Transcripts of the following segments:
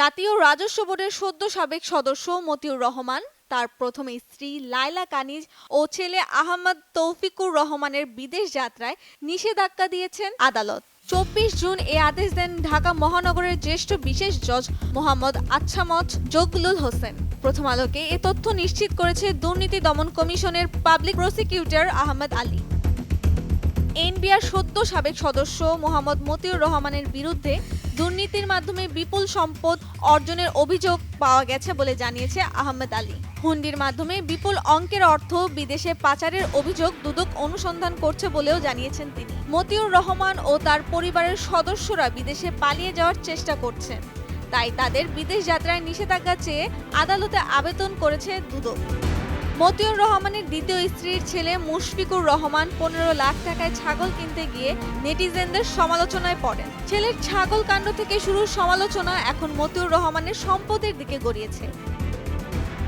জাতীয় রাজস্ব বোর্ডের সদ্য সাবেক সদস্য মতিউর রহমান, তার প্রথম স্ত্রী লায়লা কানিজ ও ছেলে আহমদ তৌফিকুর রহমানের বিদেশ যাত্রায় নিষেধাজ্ঞা দিয়েছেন আদালত। চব্বিশ জুন এ আদেশ দেন ঢাকা মহানগরের জ্যেষ্ঠ বিশেষ জজ মোহাম্মদ আচ্ছামত জগলুল হোসেন। প্রথম আলোকে এ তথ্য নিশ্চিত করেছে দুর্নীতি দমন কমিশনের public prosecutor Ahmad Ali. NBR সদ্য সাবেক সদস্য মোহাম্মদ মতিউর রহমানের বিরুদ্ধে দুর্নীতির মাধ্যমে বিপুল সম্পদ অর্জনের অভিযোগ পাওয়া গেছে বলে জানিয়েছে আহমেদ আলী। হুন্ডির মাধ্যমে বিপুল অঙ্কের অর্থ বিদেশে পাচারের অভিযোগ দুদক অনুসন্ধান করছে বলেও জানিয়েছেন তিনি। মতিউর রহমান ও তার পরিবারের সদস্যরা বিদেশে পালিয়ে যাওয়ার চেষ্টা করছেন। তাই তাদের বিদেশ যাত্রায় নিষেধাজ্ঞা চেয়ে আদালতে আবেদন করেছে দুদক। মতিউর রহমানের দ্বিতীয় স্ত্রীর ছেলে মুশফিকুর রহমান পনেরো লাখ টাকায় ছাগল কিনতে গিয়ে নেটিজেনদের সমালোচনায় পড়েন। ছেলের ছাগল কাণ্ড থেকে শুরু সমালোচনা এখন মতিউর রহমানের সম্পদের দিকে গড়িয়েছে।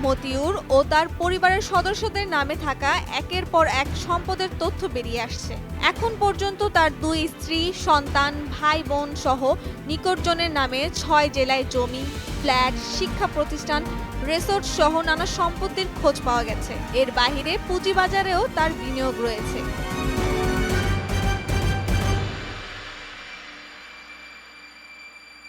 মতিউর ও তার পরিবারের সদস্যদের নামে থাকা একের পর এক সম্পদের তথ্য বেরিয়ে আসছে। এখন পর্যন্ত তার দুই স্ত্রী, সন্তান, ভাই, বোন সহ নিকটজনের নামে ছয় জেলায় জমি, ফ্ল্যাট, শিক্ষা প্রতিষ্ঠান রিসোর্ট সহ নানা সম্পত্তির খোঁজ পাওয়া গেছে। এর বাহিরে পুঁজিবাজারেও তার বিনিয়োগ রয়েছে।